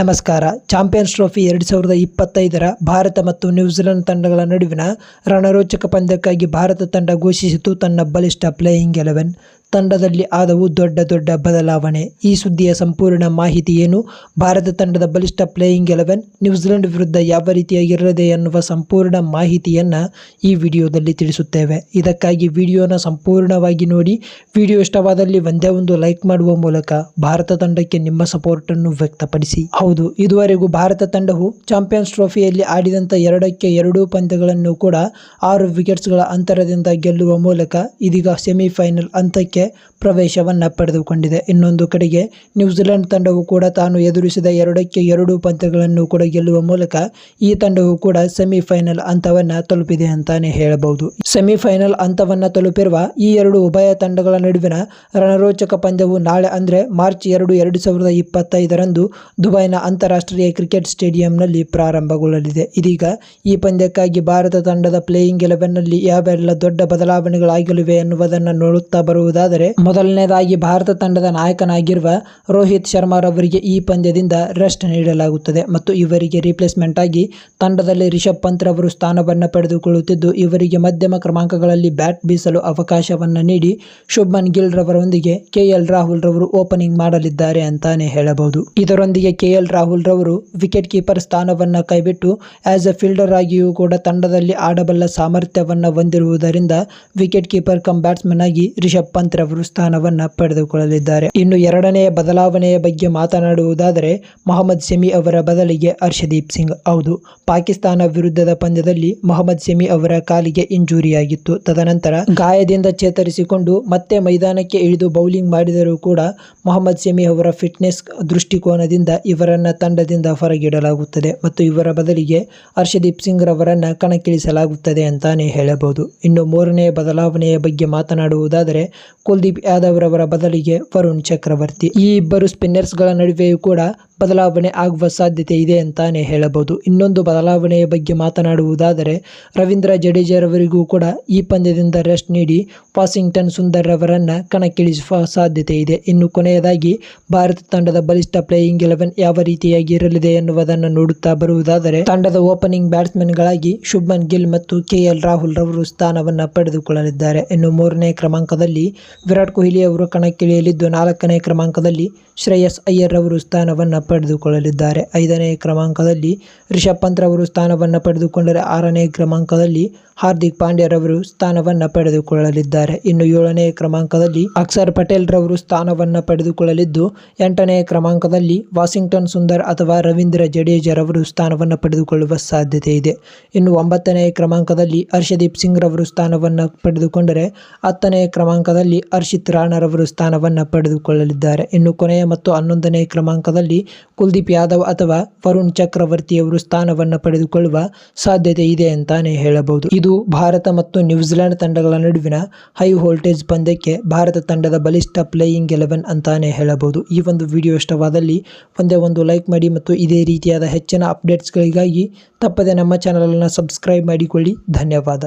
ನಮಸ್ಕಾರ. Champions trophy ಎರಡು ಸಾವಿರದ ಇಪ್ಪತ್ತೈದರ ಭಾರತ ಮತ್ತು ನ್ಯೂಜಿಲೆಂಡ್ ತಂಡಗಳ ನಡುವಿನ ರಣರೋಚಕ ಪಂದ್ಯಕ್ಕಾಗಿ ಭಾರತ ತಂಡ ಘೋಷಿಸಿತು ತನ್ನ ಬಲಿಷ್ಠ ಪ್ಲೇಯಿಂಗ್ ಎಲೆವೆನ್. ತಂಡದಲ್ಲಿ ಆದವು ದೊಡ್ಡ ದೊಡ್ಡ ಬದಲಾವಣೆ. ಈ ಸುದ್ದಿಯ ಸಂಪೂರ್ಣ ಮಾಹಿತಿ ಏನು? ಭಾರತ ತಂಡದ ಬಲಿಷ್ಠ ಪ್ಲೇಯಿಂಗ್ ಎಲೆವೆನ್, ನ್ಯೂಜಿಲೆಂಡ್ ವಿರುದ್ಧ ಯಾವ ರೀತಿಯಾಗಿರಲಿದೆ ಎನ್ನುವ ಸಂಪೂರ್ಣ ಮಾಹಿತಿಯನ್ನು ಈ ವಿಡಿಯೋದಲ್ಲಿ ತಿಳಿಸುತ್ತೇವೆ. ಇದಕ್ಕಾಗಿ ವಿಡಿಯೋನ ಸಂಪೂರ್ಣವಾಗಿ ನೋಡಿ, ವಿಡಿಯೋ ಇಷ್ಟವಾದಲ್ಲಿ ಒಂದೇ ಒಂದು ಲೈಕ್ ಮಾಡುವ ಮೂಲಕ ಭಾರತ ತಂಡಕ್ಕೆ ನಿಮ್ಮ ಸಪೋರ್ಟನ್ನು ವ್ಯಕ್ತಪಡಿಸಿ. ಹೌದು, ಇದುವರೆಗೂ ಭಾರತ ತಂಡವು ಚಾಂಪಿಯನ್ಸ್ ಟ್ರೋಫಿಯಲ್ಲಿ ಆಡಿದಂಥ ಎರಡಕ್ಕೆ ಎರಡೂ ಪಂದ್ಯಗಳನ್ನು ಕೂಡ ಆರು ವಿಕೆಟ್ಸ್ಗಳ ಅಂತರದಿಂದ ಗೆಲ್ಲುವ ಮೂಲಕ ಇದೀಗ ಸೆಮಿಫೈನಲ್ ಹಂತಕ್ಕೆ ಪ್ರವೇಶವನ್ನು ಪಡೆದುಕೊಂಡಿದೆ. ಇನ್ನೊಂದು ಕಡೆಗೆ ನ್ಯೂಜಿಲೆಂಡ್ ತಂಡವು ಕೂಡ ತಾನು ಎದುರಿಸಿದ ಎರಡಕ್ಕೆ ಎರಡು ಪಂದ್ಯಗಳನ್ನು ಕೂಡ ಗೆಲ್ಲುವ ಮೂಲಕ ಈ ತಂಡವು ಕೂಡ ಸೆಮಿಫೈನಲ್ ಹಂತವನ್ನು ತಲುಪಿದೆ ಅಂತಾನೆ ಹೇಳಬಹುದು. ಸೆಮಿಫೈನಲ್ ಹಂತವನ್ನು ತಲುಪಿರುವ ಈ ಎರಡು ಉಭಯ ತಂಡಗಳ ನಡುವಿನ ರಣರೋಚಕ ಪಂದ್ಯವು ನಾಳೆ ಅಂದರೆ ಮಾರ್ಚ್ ಎರಡು ಎರಡು ಸಾವಿರದ ಇಪ್ಪತ್ತೈದರಂದು ದುಬೈನ ಅಂತಾರಾಷ್ಟ್ರೀಯ ಕ್ರಿಕೆಟ್ ಸ್ಟೇಡಿಯಂನಲ್ಲಿ ಪ್ರಾರಂಭಗೊಳ್ಳಲಿದೆ. ಇದೀಗ ಈ ಪಂದ್ಯಕ್ಕಾಗಿ ಭಾರತ ತಂಡದ ಪ್ಲೇಯಿಂಗ್ ಎಲೆವೆನ್ನಲ್ಲಿ ಯಾವೆಲ್ಲ ದೊಡ್ಡ ಬದಲಾವಣೆಗಳಾಗಲಿವೆ ಎನ್ನುವುದನ್ನು ನೋಡುತ್ತಾ ಬರುವುದಾದರೆ ಮೊದಲನೇದಾಗಿ ಭಾರತ ತಂಡದ ನಾಯಕನಾಗಿರುವ ರೋಹಿತ್ ಶರ್ಮಾರವರಿಗೆ ಈ ಪಂದ್ಯದಿಂದ ರೆಸ್ಟ್ ನೀಡಲಾಗುತ್ತದೆ ಮತ್ತು ಇವರಿಗೆ ರಿಪ್ಲೇಸ್ಮೆಂಟ್ ಆಗಿ ತಂಡದಲ್ಲಿ ರಿಷಬ್ ಪಂತ್ ರವರು ಸ್ಥಾನವನ್ನು ಪಡೆದುಕೊಳ್ಳುತ್ತಿದ್ದು, ಇವರಿಗೆ ಮಧ್ಯಮ ಕ್ರಮಾಂಕಗಳಲ್ಲಿ ಬ್ಯಾಟ್ ಬೀಸಲು ಅವಕಾಶವನ್ನು ನೀಡಿ ಶುಭ್ಮನ್ ಗಿಲ್ ರವರೊಂದಿಗೆ ಕೆಎಲ್ ರಾಹುಲ್ ರವರು ಓಪನಿಂಗ್ ಮಾಡಲಿದ್ದಾರೆ ಅಂತಾನೆ ಹೇಳಬಹುದು. ಇದರೊಂದಿಗೆ ಕೆಎಲ್ ರಾಹುಲ್ ರವರು ವಿಕೆಟ್ ಕೀಪರ್ ಸ್ಥಾನವನ್ನು ಕೈಬಿಟ್ಟು ಆಸ್ ಎ ಫೀಲ್ಡರ್ ಆಗಿಯೂ ಕೂಡ ತಂಡದಲ್ಲಿ ಆಡಬಲ್ಲ ಸಾಮರ್ಥ್ಯವನ್ನು ಹೊಂದಿರುವುದರಿಂದ ವಿಕೆಟ್ ಕೀಪರ್ ಕಮ್ ಬ್ಯಾಟ್ಸ್ಮನ್ ಆಗಿ ರಿಷಬ್ ಪಂತ್ ರವರು ಸ್ಥಾನವನ್ನು ಪಡೆದುಕೊಳ್ಳಲಿದ್ದಾರೆ. ಇನ್ನು ಎರಡನೆಯ ಬದಲಾವಣೆಯ ಬಗ್ಗೆ ಮಾತನಾಡುವುದಾದರೆ, ಮೊಹಮ್ಮದ್ ಶಮಿ ಅವರ ಬದಲಿಗೆ ಹರ್ಷದೀಪ್ ಸಿಂಗ್. ಹೌದು, ಪಾಕಿಸ್ತಾನ ವಿರುದ್ಧದ ಪಂದ್ಯದಲ್ಲಿ ಮೊಹಮ್ಮದ್ ಶಮಿ ಅವರ ಕಾಲಿಗೆ ಇಂಜುರಿಯಾಗಿತ್ತು. ತದನಂತರ ಗಾಯದಿಂದ ಚೇತರಿಸಿಕೊಂಡು ಮತ್ತೆ ಮೈದಾನಕ್ಕೆ ಇಳಿದು ಬೌಲಿಂಗ್ ಮಾಡಿದರೂ ಕೂಡ ಮೊಹಮ್ಮದ್ ಶಮಿ ಅವರ ಫಿಟ್ನೆಸ್ ದೃಷ್ಟಿಕೋನದಿಂದ ಇವರನ್ನ ತಂಡದಿಂದ ಹೊರಗಿಡಲಾಗುತ್ತದೆ ಮತ್ತು ಇವರ ಬದಲಿಗೆ ಹರ್ಷದೀಪ್ ಸಿಂಗ್ ರವರನ್ನ ಕಣಕ್ಕಿಳಿಸಲಾಗುತ್ತದೆ ಅಂತಾನೆ ಹೇಳಬಹುದು. ಇನ್ನು ಮೂರನೇ ಬದಲಾವಣೆಯ ಬಗ್ಗೆ ಮಾತನಾಡುವುದಾದರೆ ಕುಲ್ದೀಪ್ ಯಾದವ್ ರವರ ಬದಲಿಗೆ ವರುಣ್ ಚಕ್ರವರ್ತಿ. ಈ ಇಬ್ಬರು ಸ್ಪಿನ್ನರ್ಸ್ಗಳ ನಡುವೆಯೂ ಕೂಡ ಬದಲಾವಣೆ ಆಗುವ ಸಾಧ್ಯತೆ ಇದೆ ಅಂತಾನೆ ಹೇಳಬಹುದು. ಇನ್ನೊಂದು ಬದಲಾವಣೆಯ ಬಗ್ಗೆ ಮಾತನಾಡುವುದಾದರೆ, ರವೀಂದ್ರ ಜಡೇಜರವರಿಗೂ ಕೂಡ ಈ ಪಂದ್ಯದಿಂದ ರೆಸ್ಟ್ ನೀಡಿ ವಾಷಿಂಗ್ಟನ್ ಸುಂದರ್ ರವರನ್ನ ಕಣಕ್ಕಿಳಿಸುವ ಸಾಧ್ಯತೆ ಇದೆ. ಇನ್ನು ಕೊನೆಯದಾಗಿ, ಭಾರತ ತಂಡದ ಬಲಿಷ್ಠ ಪ್ಲೇಯಿಂಗ್ ಎಲೆವೆನ್ ಯಾವ ರೀತಿಯಾಗಿ ಇರಲಿದೆ ಎನ್ನುವುದನ್ನು ನೋಡುತ್ತಾ ಬರುವುದಾದರೆ, ತಂಡದ ಓಪನಿಂಗ್ ಬ್ಯಾಟ್ಸ್ಮನ್ಗಳಾಗಿ ಶುಭ್ಮನ್ ಗಿಲ್ ಮತ್ತು ಕೆ ಎಲ್ ರಾಹುಲ್ ರವರು ಸ್ಥಾನವನ್ನು ಪಡೆದುಕೊಳ್ಳಲಿದ್ದಾರೆ. ಇನ್ನು ಮೂರನೇ ಕ್ರಮಾಂಕದಲ್ಲಿ ವಿರಾಟ್ ಕೊಹ್ಲಿ ಅವರು ಕಣಕ್ಕಿಳಿಯಲಿದ್ದು ನಾಲ್ಕನೇ ಕ್ರಮಾಂಕದಲ್ಲಿ ಶ್ರೇಯಸ್ ಅಯ್ಯರ್ ಅವರು ಸ್ಥಾನವನ್ನು ಪಡೆದುಕೊಳ್ಳಲಿದ್ದಾರೆ. ಐದನೇ ಕ್ರಮಾಂಕದಲ್ಲಿ ರಿಷಬ್ ಪಂತ್ ರವರು ಸ್ಥಾನವನ್ನು ಪಡೆದುಕೊಂಡರೆ ಆರನೇ ಕ್ರಮಾಂಕದಲ್ಲಿ ಹಾರ್ದಿಕ್ ಪಾಂಡ್ಯರವರು ಸ್ಥಾನವನ್ನು ಪಡೆದುಕೊಳ್ಳಲಿದ್ದಾರೆ. ಇನ್ನು ಏಳನೇ ಕ್ರಮಾಂಕದಲ್ಲಿ ಅಕ್ಷರ್ ಪಟೇಲ್ ರವರು ಸ್ಥಾನವನ್ನು ಪಡೆದುಕೊಳ್ಳಲಿದ್ದು, ಎಂಟನೇ ಕ್ರಮಾಂಕದಲ್ಲಿ ವಾಷಿಂಗ್ಟನ್ ಸುಂದರ್ ಅಥವಾ ರವೀಂದ್ರ ಜಡೇಜಾರವರು ಸ್ಥಾನವನ್ನು ಪಡೆದುಕೊಳ್ಳುವ ಸಾಧ್ಯತೆ ಇದೆ. ಇನ್ನು ಒಂಬತ್ತನೇ ಕ್ರಮಾಂಕದಲ್ಲಿ ಹರ್ಷದೀಪ್ ಸಿಂಗ್ ರವರು ಸ್ಥಾನವನ್ನು ಪಡೆದುಕೊಂಡರೆ ಹತ್ತನೇ ಕ್ರಮಾಂಕದಲ್ಲಿ ಹರ್ಷಿತ್ ರಾಣರವರು ಸ್ಥಾನವನ್ನು ಪಡೆದುಕೊಳ್ಳಲಿದ್ದಾರೆ. ಇನ್ನು ಕೊನೆಯ ಮತ್ತು ಹನ್ನೊಂದನೇ ಕ್ರಮಾಂಕದಲ್ಲಿ ಕುಲ್ದೀಪ್ ಯಾದವ್ ಅಥವಾ ವರುಣ್ ಚಕ್ರವರ್ತಿಯವರು ಸ್ಥಾನವನ್ನು ಪಡೆದುಕೊಳ್ಳುವ ಸಾಧ್ಯತೆ ಇದೆ ಅಂತಾನೆ ಹೇಳಬಹುದು. ಇದು ಭಾರತ ಮತ್ತು ನ್ಯೂಜಿಲೆಂಡ್ ತಂಡಗಳ ನಡುವಿನ ಹೈ ವೋಲ್ಟೇಜ್ ಪಂದ್ಯಕ್ಕೆ ಭಾರತ ತಂಡದ ಬಲಿಷ್ಠ ಪ್ಲೇಯಿಂಗ್ ಎಲೆವೆನ್ ಅಂತಾನೆ ಹೇಳಬಹುದು. ಈ ಒಂದು ವಿಡಿಯೋ ಇಷ್ಟವಾದಲ್ಲಿ ಒಂದೇ ಒಂದು ಲೈಕ್ ಮಾಡಿ ಮತ್ತು ಇದೇ ರೀತಿಯಾದ ಹೆಚ್ಚಿನ ಅಪ್ಡೇಟ್ಸ್ಗಳಿಗಾಗಿ ತಪ್ಪದೆ ನಮ್ಮ ಚಾನಲನ್ನು ಸಬ್ಸ್ಕ್ರೈಬ್ ಮಾಡಿಕೊಳ್ಳಿ. ಧನ್ಯವಾದ.